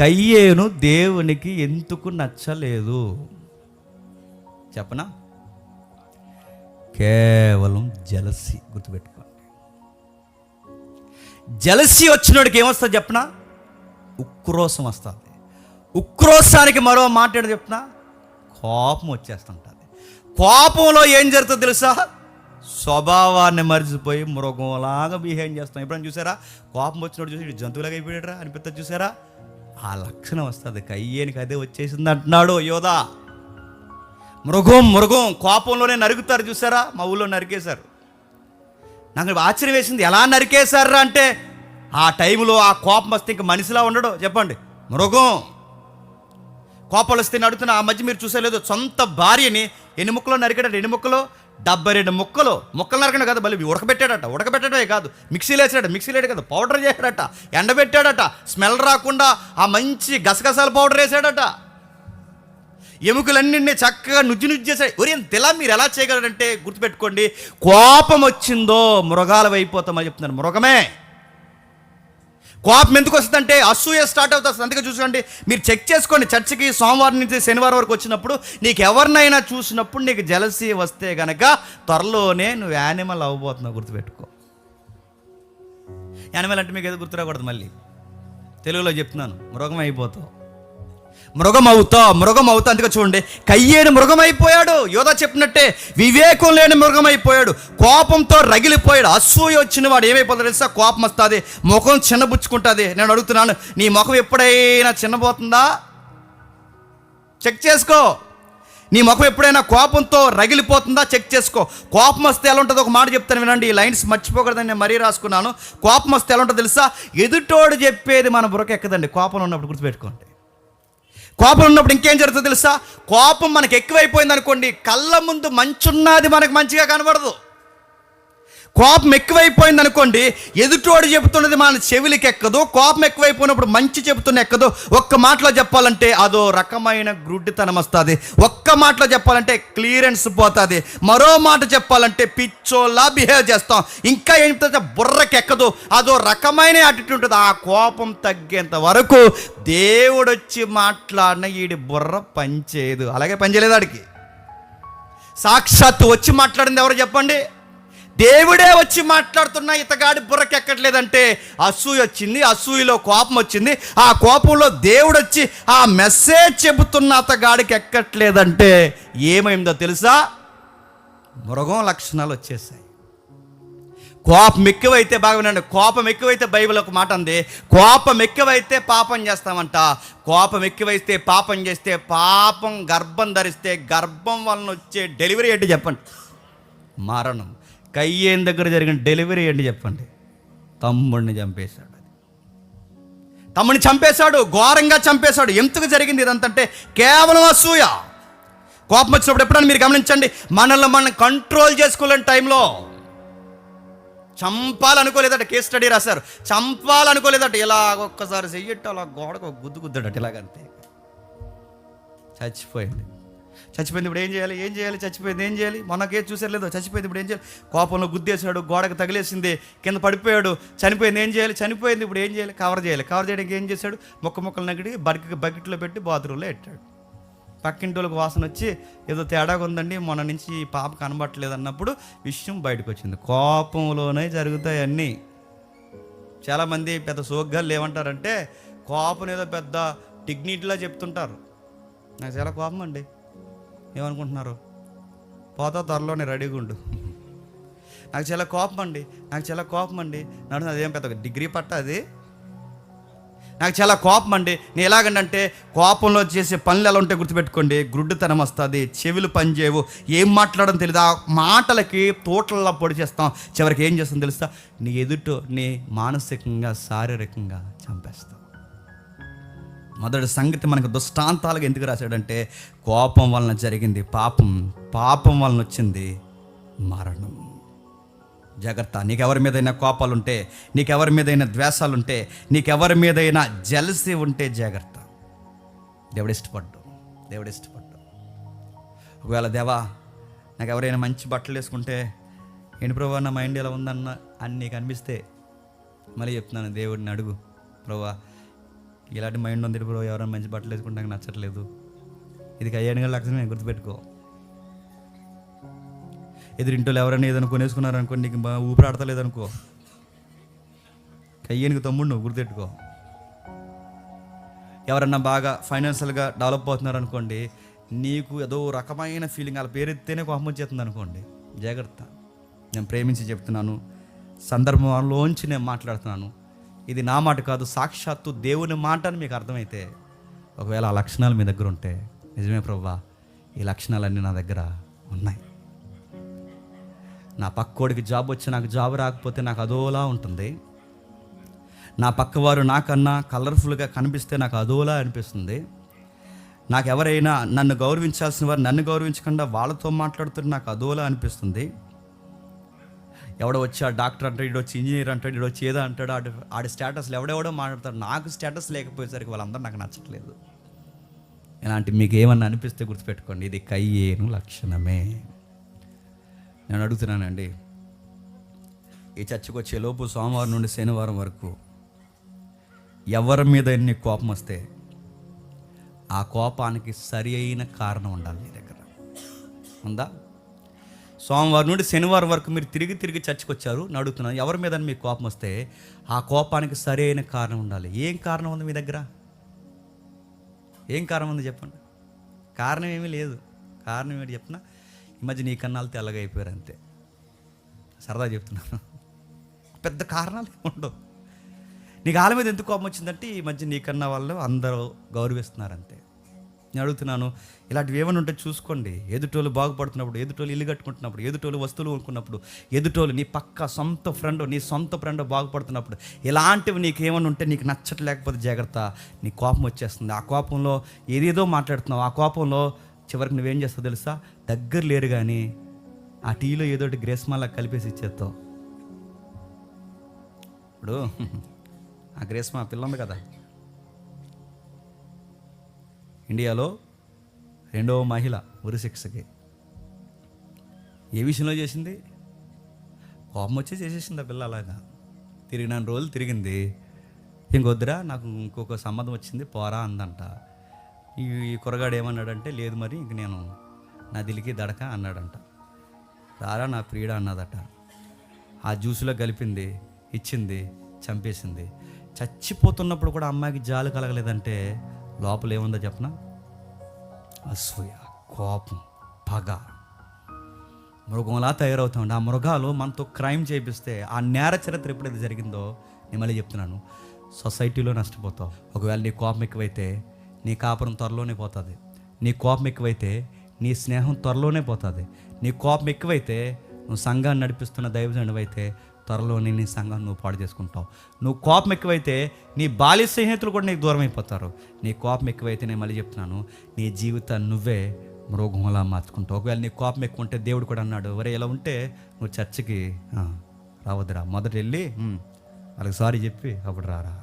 కయ్యేను దేవునికి ఎందుకు నచ్చలేదు? చెప్పనా? కేవలం జలసి గుర్తుపెట్టుకోండి. జలసి వచ్చినోడికి ఏమొస్తుంది చెప్పనా? ఉక్రోసం వస్తుంది. ఉక్రోసానికి మరో మాట ఏంటో కోపం వచ్చేస్తుంటుంది. కోపంలో ఏం జరుగుతుందో తెలుసా? స్వభావాన్ని మర్చిపోయి మృగంలాగా బిహేవ్ చేస్తాం ఎప్పుడైనా చూసారా? కోపం వచ్చినప్పుడు చూసి జంతువులాగా అయిపోయాడరా అనిపిస్తుంది. చూసారా? ఆ లక్షణం వస్తుంది. కయ్యేనికి అదే వచ్చేసింది అంటున్నాడు యోధా. మృగం మృగం కోపంలోనే నరుగుతారు చూసారా? మా ఊళ్ళో నరికేశారు. నాకు ఆశ్చర్యం వేసింది ఎలా నరికేశారు అంటే ఆ టైంలో ఆ కోపం వస్తే ఇంక మనిషిలా ఉండడు. చెప్పండి. మృగం కోపాలు వస్తే నడుతున్న ఆ మధ్య మీరు చూసేలేదు సొంత భార్యని ఎన్ని ముక్కలో నరికాడట డెబ్బై రెండు ముక్కలు ముక్కలు నరకడం కాదు బలి ఉడకబెట్టాడట ఉడకబెట్టడమే కాదు. మిక్సీలో వేసాడు మిక్సీలో వేయడం కదా పౌడర్ చేశాడట ఎండబెట్టాడట స్మెల్ రాకుండా ఆ మంచి గసగసాల పౌడర్ వేసాడట. ఎముకలన్నింటినీ చక్కగా నుజ్జు నుజ్జు చేశాయి ఒరే తెలా మీరు ఎలా చేయగలరంటే గుర్తుపెట్టుకోండి. కోపం వచ్చిందో మృగాలు అయిపోతామని చెప్తున్నారు. మృగమే. కోపం ఎందుకు వస్తుందంటే అసూయ స్టార్ట్ అవుతుంది అందుకే చూసుకోండి మీరు చెక్ చేసుకోండి చర్చికి సోమవారం నుంచి శనివారం వరకు వచ్చినప్పుడు నీకు ఎవరినైనా చూసినప్పుడు నీకు జలసీ వస్తే గనక త్వరలోనే నువ్వు యానిమల్ అవ్వబోతున్నావు గుర్తుపెట్టుకో. యానిమల్ అంటే మీకు ఏదో గుర్తురాకూడదు మళ్ళీ. తెలుగులో చెప్తున్నాను మృగం అయిపోతావు. మృగం అవుతా మృగం అవుతా అందుకే చూడండి. కయ్యేడు మృగమైపోయాడు. యోధ చెప్పినట్టే వివేకం లేని మృగం అయిపోయాడు కోపంతో రగిలిపోయాడు. అసూయ వచ్చిన వాడు ఏమైపోతాడు తెలుసా? కోపం వస్తుంది ముఖం చిన్నబుచ్చుకుంటుంది. నేను అడుగుతున్నాను నీ ముఖం ఎప్పుడైనా చిన్నబోతుందా? చెక్ చేసుకో. నీ ముఖం ఎప్పుడైనా కోపంతో రగిలిపోతుందా? చెక్ చేసుకో. కోపం వస్తే ఎలా ఉంటుందో ఒక మాట చెప్తాను వినండి. ఈ లైన్స్ మర్చిపోకూడదని నేను మరీ రాసుకున్నాను. కోపం వస్తే ఎలా ఉంటుందో తెలుసా? ఎదుటోడు చెప్పేది మన బురక ఎక్కదండి కోపం ఉన్నప్పుడు గుర్తుపెట్టుకోండి. కోపం ఉన్నప్పుడు ఇంకేం జరుగుతుందో తెలుసా? కోపం మనకు ఎక్కువైపోయింది అనుకోండి కళ్ళ ముందు మంచున్నది మనకు మంచిగా కనబడదు. కోపం ఎక్కువైపోయింది అనుకోండి ఎదుటోడు చెబుతున్నది మన చెవిలికి ఎక్కదు కోపం ఎక్కువైపోయినప్పుడు మంచి చెబుతున్న ఎక్కదు ఒక్క మాటలో చెప్పాలంటే అదో రకమైన గ్రుడ్డితనం వస్తుంది. ఒక్క మాటలో చెప్పాలంటే క్లియరెన్స్ పోతుంది. మరో మాట చెప్పాలంటే పిచ్చోలా బిహేవ్ చేస్తాం. ఇంకా ఏం బుర్రకి ఎక్కదు. అదో రకమైన యాటిట్యూడ్ ఉంటుంది. ఆ కోపం తగ్గేంత వరకు దేవుడు వచ్చి మాట్లాడిన ఈడి బుర్ర పనిచేయదు. అలాగే పనిచేయలేదు ఆడికి. సాక్షాత్తు వచ్చి మాట్లాడింది ఎవరు చెప్పండి? దేవుడే వచ్చి మాట్లాడుతున్నా ఇతగాడి బుర్రకెక్కట్లేదంటే అసూయ వచ్చింది అసూయలో కోపం వచ్చింది. ఆ కోపంలో దేవుడు వచ్చి ఆ మెసేజ్ చెబుతున్న అతగాడికి ఎక్కట్లేదంటే ఏమైందో తెలుసా? మృగం లక్షణాలు వచ్చేసాయి. కోపం ఎక్కువైతే బాగా వినండి. కోపం ఎక్కువైతే బైబిల్ ఒక మాట ఉంది కోపం ఎక్కువైతే పాపం చేస్తామంట. కోపం ఎక్కువైతే పాపం చేస్తే పాపం గర్భం ధరిస్తే గర్భం వలన వచ్చే డెలివరీ ఏంటి చెప్పండి? మరణం. కయ్యేం దగ్గర జరిగిన డెలివరీ ఏంటి చెప్పండి? తమ్ముడిని చంపేశాడు అది. తమ్ముడిని చంపేశాడు ఘోరంగా చంపేశాడు. ఎందుకు జరిగింది ఇదంతంటే కేవలం అసూయ. కోపం వచ్చినప్పుడు ఎప్పుడైనా మీరు గమనించండి మనల్ని మనం కంట్రోల్ చేసుకోలేని టైంలో చంపాలనుకోలేదట కేస్ స్టడీ రాశారు. చంపాలనుకోలేదట ఇలా ఒక్కసారి చెయ్యట్టు అలా గోడకు గుద్దు గుద్దడట ఇలాగంతే. చచ్చిపోయింది. చచ్చిపోయింది ఇప్పుడు ఏం చేయాలి? ఏం చేయాలి? చచ్చిపోయింది ఏం చేయాలి? మనకే చూసారు లేదో చచ్చిపోయింది ఇప్పుడు ఏం చేయాలి? కోపంలో గుద్దేశాడు గోడకు తగిలేసింది కింద పడిపోయాడు చనిపోయింది ఏం చేయాలి? చనిపోయింది ఇప్పుడు ఏం చేయాలి? కవర్ చేయాలి. కవర్ చేయడానికి ఏం చేశాడు? మొక్క మొక్కలు నగిడి బడికి బకెట్లో పెట్టి బాత్రూంలో పెట్టాడు పక్కింటి వాళ్ళకి వాసన వచ్చి ఏదో తేడాగా ఉందండి మొన్న నుంచి ఈ పాప కనబట్టలేదు అన్నప్పుడు విషయం బయటకు వచ్చింది కోపంలోనే జరుగుతాయి అన్నీ. చాలామంది పెద్ద సోగ్గాలు ఏమంటారంటే కోపం ఏదో పెద్ద డిగ్నిటీలా చెప్తుంటారు. నాకు చాలా కోపం అండి. ఏమనుకుంటున్నారు? పోతా త్వరలోనే రెడీగా ఉండు. నాకు చాలా కోపం అండి నాకు చాలా కోపం అండి నన్ను అదేం పెద్ద డిగ్రీ పట్ట అది? నాకు చాలా కోపం అండి నేను ఎలాగంటే కోపంలో చేసే పనులు ఎలా ఉంటే గుర్తుపెట్టుకోండి. గుడ్డుతనం వస్తుంది చెవులు పనిచేయవు. ఏం మాట్లాడడం తెలియదు ఆ మాటలకి తోటల్లో పొడి చేస్తాం. చివరికి ఏం చేస్తాం తెలుస్తా నీ ఎదుట నీ మానసికంగా శారీరకంగా చంపేస్తాం. మొదటి సంగతి మనకు దుష్టాంతాలుగా ఎందుకు రాశాడంటే కోపం వలన జరిగింది పాపం పాపం వలన వచ్చింది మరణం. జాగ్రత్త నీకెవరి మీదైనా కోపాలుంటే నీకెవరి మీదైనా ద్వేషాలు ఉంటే నీకెవరి మీదైనా జలసి ఉంటే జాగ్రత్త. దేవుడు ఇష్టపడ్డు దేవుడు ఇష్టపడ్డు ఒకవేళ దేవా నాకు ఎవరైనా మంచి బట్టలు వేసుకుంటే ఏంటి ప్రభా నా మైండ్ ఎలా ఉందన్న అని నీకు అనిపిస్తే మళ్ళీ చెప్తున్నాను దేవుడిని అడుగు. ప్రభా ఇలాంటి మైండ్ ఉంది బ్రో ఎవరైనా మంచి బట్టలు వేసుకుంటే నాకు నచ్చట్లేదు. ఇది కయ్యాడు లక్షణమే గుర్తుపెట్టుకో. ఎదురింటోళ్ళు ఎవరైనా ఏదైనా కొనేసుకున్నారనుకో నీకు ఊపిరాడతలేదనుకో ఊపిరాడతలేదు అనుకో కయ్యానికి తమ్ముడు నువ్వు గుర్తుపెట్టుకో. ఎవరన్నా బాగా ఫైనాన్షియల్గా డెవలప్ అవుతున్నారు అనుకోండి నీకు ఏదో రకమైన ఫీలింగ్ వాళ్ళ పేరు ఎత్తేనే కోపం వచ్చేస్తుంది అనుకోండి జాగ్రత్త. నేను ప్రేమించి చెప్తున్నాను సందర్భంలోంచి నేను మాట్లాడుతున్నాను. ఇది నా మాట కాదు సాక్షాత్తు దేవుని మాట అని మీకు అర్థమైతే ఒకవేళ ఆ లక్షణాలు మీ దగ్గర ఉంటే నిజమే ప్రభా ఈ లక్షణాలన్నీ నా దగ్గర ఉన్నాయి. నా పక్కోడికి జాబ్ వచ్చి నాకు జాబ్ రాకపోతే నాకు అదోలా ఉంటుంది. నా పక్కవారు నాకన్నా కలర్ఫుల్గా కనిపిస్తే నాకు అదోలా అనిపిస్తుంది. నాకు ఎవరైనా నన్ను గౌరవించాల్సిన వారు నన్ను గౌరవించకుండా వాళ్ళతో మాట్లాడుతుంటే నాకు అదోలా అనిపిస్తుంది. ఎవడో వచ్చి ఆ డాక్టర్ అంటాడు ఇడు వచ్చి ఇంజనీర్ అంటాడు ఇడు వచ్చి ఏదో అంటాడు ఆడి ఆడి స్టేటస్లు ఎవడెవడో మాట్లాడతాడు. నాకు స్టేటస్ లేకపోయేసరికి వాళ్ళందరూ నాకు నచ్చట్లేదు. ఇలాంటి మీకు ఏమన్నా అనిపిస్తే గుర్తుపెట్టుకోండి. ఇది కయ్యేను లక్షణమే. నేను అడుగుతున్నానండి. ఈ చర్చకు వచ్చే లోపు సోమవారం నుండి శనివారం వరకు ఎవరి మీద ఎన్ని కోపం వస్తే ఆ కోపానికి సరి అయిన కారణం ఉండాలి మీ దగ్గర. ఉందా? సోమవారం నుండి శనివారం వరకు మీరు తిరిగి తిరిగి చర్చకు వచ్చారు ఎవరి మీద మీకు కోపం వస్తే ఆ కోపానికి సరైన కారణం ఉండాలి. ఏం కారణం ఉంది మీ దగ్గర? ఏం కారణం ఉంది చెప్పండి. కారణం ఏమీ లేదు. కారణం ఏంటి చెప్పిన? ఈ మధ్య నీ కన్నాలు తెల్లగైపోయారు అంతే. సరదా చెప్తున్నాను పెద్ద కారణాలు ఉండవు. నీకు ఆల మీద ఎందుకు కోపం వచ్చిందంటే ఈ మధ్య నీ కన్నా వాళ్ళు అందరూ గౌరవిస్తున్నారు అంతే. నేను అడుగుతున్నాను ఇలాంటివి ఏమైనా ఉంటే చూసుకోండి. ఎదుటోళ్ళు బాగుపడుతున్నప్పుడు ఎదుటోళ్ళు ఇల్లు కట్టుకుంటున్నప్పుడు ఎదుటోళ్ళు వస్తువులు కొనుక్కున్నప్పుడు ఎదుటోళ్ళు నీ పక్క సొంత ఫ్రెండ్ నీ సొంత ఫ్రెండ్ బాగుపడుతున్నప్పుడు ఇలాంటివి నీకు ఏమైనా ఉంటే నీకు నచ్చట్లేకపోతే జాగ్రత్త నీ కోపం వచ్చేస్తుంది. ఆ కోపంలో ఏదేదో మాట్లాడుతున్నావు ఆ కోపంలో చివరికి నువ్వేం చేస్తావు తెలుసా? దగ్గర లేరు కానీ ఆ టీలో ఏదో ఒకటి గ్రేస్మాలా కలిపేసి ఇచ్చేస్తావు. ఇప్పుడు ఆ గ్రేస్మా పిల్ల ఉంది కదా. ఇండియాలో రెండవ మహిళ ఉరిశిక్షకి ఏ విషయంలో చేసింది? కోపం వచ్చి చేసేసింది ఆ పిల్ల అలాగా. తిరిగిన రోజులు తిరిగింది. ఇంకొద్దురా నాకు ఇంకొక సంబంధం వచ్చింది పోరా అందంట. ఈ ఈ కురగాడు ఏమన్నాడంటే లేదు మరి ఇంక నేను నా దిలికి దడక అన్నాడంట. రారా నా ప్రియుడ అన్నదట. ఆ జ్యూస్లో కలిపింది ఇచ్చింది చంపేసింది. చచ్చిపోతున్నప్పుడు కూడా అమ్మాయికి జాలు కలగలేదంటే లోపల ఏముందో చెప్పనా? అసూయ కోపం పగ. మృగంలా తయారవుతామండి. ఆ మృగాలు మనతో క్రైమ్ చేపిస్తే ఆ నేర చరిత్ర ఎప్పుడైతే జరిగిందో నేను మళ్ళీ చెప్తున్నాను. సొసైటీలో నష్టపోతావు. ఒకవేళ నీ కోపం ఎక్కువైతే నీ కాపురం త్వరలోనే పోతుంది. నీ కోపం ఎక్కువైతే నీ స్నేహం త్వరలోనే పోతుంది. నీ కోపం ఎక్కువైతే నువ్వు సంఘాన్ని నడిపిస్తున్న దైవజనుడైతే త్వరలోనే నీ సంఘం నువ్వు పాడు చేసుకుంటావు. నువ్వు కోపం ఎక్కువైతే నీ బాల్య స్నేహితులు కూడా నీకు దూరం అయిపోతారు. నీ కోపం ఎక్కువైతే నేను మళ్ళీ చెప్తున్నాను నీ జీవితాన్ని నువ్వే మృగంలా మార్చుకుంటావు. ఒకవేళ నీ కోపం ఎక్కువ ఉంటే దేవుడు కూడా అన్నాడు ఒరే ఇలా ఉంటే నువ్వు చర్చికి రావద్దురా. మొదట వెళ్ళి వాళ్ళకి సారీ చెప్పి అప్పుడు రారా